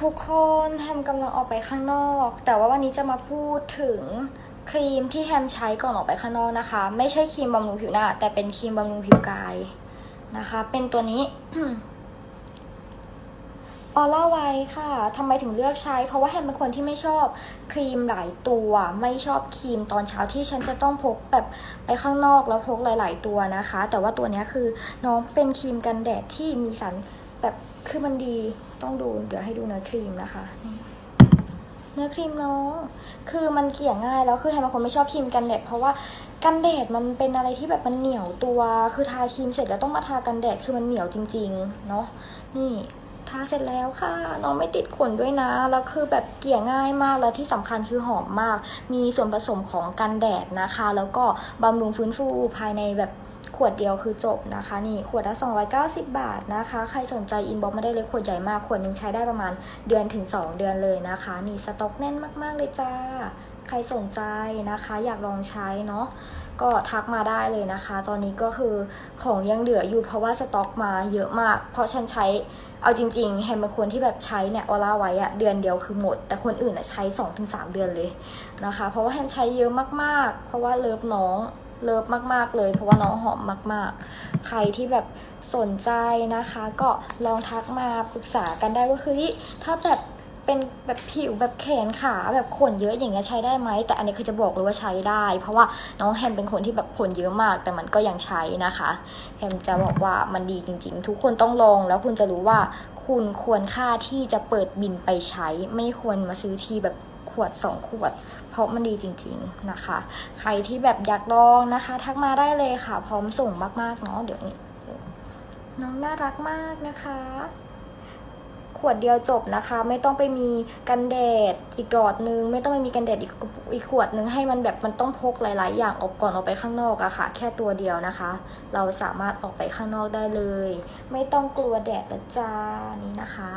ทุกคนแฮมกำลังออกไปข้างนอก แต่ว่าวันนี้จะมาพูดถึงครีมที่แฮมใช้ก่อนออกไปข้างนอกนะคะ ไม่ใช่ครีมบำรุงผิวหน้า แต่เป็นครีมบำรุงผิวกายนะคะ เป็นตัวนี้ออร่าไว้ค่ะทำไมถึงเลือกใช้ เพราะว่าแฮมเป็นคนที่ไม่ชอบครีมหลายตัว ไม่ชอบครีมตอนเช้าที่ฉันจะต้องพกแบบไปข้างนอกแล้วพกหลาย ๆ ตัวนะคะ แต่ว่าตัวนี้คือน้องเป็นครีมกันแดดที่มีสาร แบบคือมันดีต้องดูเดี๋ยวให้ดูเนื้อครีมนะคะเนื้อครีมน้อง คือมันเกลี่ยง่ายแล้วคือแฮมเป็นคนไม่ชอบครีมกันแดดเพราะว่ากันแดดมันเป็นอะไรที่แบบมันเหนียวตัว คือทาครีมเสร็จแล้วต้องมาทากันแดดคือมันเหนียวจริง ๆ เนาะนี่ทาเสร็จแล้วค่ะ น้องไม่ติดขนด้วยนะ แล้วคือแบบเกลี่ยง่ายมาก แล้วที่สำคัญคือหอมมาก มีส่วนผสมของกันแดดนะคะ แล้วก็บำรุงฟื้นฟูภายในแบบ ขวดเดียวคือจบนะคะ นี่ขวดละ 290 บาทนะคะ ใครสนใจอินบ็อกมาได้เลยขวดใหญ่มากขวดหนึ่งใช้ได้ประมาณเดือนถึง 2 เดือนเลยนะคะ นี่สต็อกแน่นมาก ๆ เลยจ้า ใครสนใจนะคะ อยากลองใช้เนาะก็ทักมาได้เลยนะคะ ตอนนี้ก็คือของยังเหลืออยู่เพราะว่าสต็อกมาเยอะมาก เพราะฉันใช้เอาจริงๆแฮมเป็นคนที่แบบใช้เนี่ยออร่าไว้อะเดือนเดียวคือหมด แต่คนอื่นอะใช้ 2-3 เดือนเลยนะคะ เพราะว่าแฮมใช้เยอะมากๆ เพราะว่าเลิฟน้อง เลิฟมาก ๆ เลย เพราะว่าน้องหอมมาก ๆ ใครที่แบบสนใจนะคะ ก็ลองทักมาปรึกษากันได้ว่าคือถ้าแบบเป็นแบบผิวแบบแขนขาแบบขนเยอะอย่างเงี้ยใช้ได้ไหมแต่อันนี้คือจะบอกเลยว่าใช้ได้ เพราะว่าน้องแฮมเป็นคนที่แบบขนเยอะมาก แต่มันก็ยังใช้นะคะแฮมจะบอกว่ามันดีจริง ๆ ทุกคนต้องลองแล้วคุณจะรู้ว่าคุณควรค่าที่จะเปิดบินไปใช้ ไม่ควรมาซื้อทีแบบ วดสองขวด เพราะมันดีจริงๆนะคะ ใครที่แบบอยากลองนะคะ ทักมาได้เลยค่ะ พร้อมส่งมากๆเนาะเดี๋ยวนี้ น้องน่ารักมากนะคะ ขวดเดียวจบนะคะ ไม่ต้องไปมีกันแดดอีกหลอดนึง ไม่ต้องไปมีกันแดดอีกอีกขวดนึงให้มันแบบมันต้องพกหลาย ๆ อย่างออกก่อนออกไปข้างนอกอะค่ะ แค่ตัวเดียวนะคะ เราสามารถออกไปข้างนอกได้เลย ไม่ต้องกลัวแดดนะจ้านี่นะคะ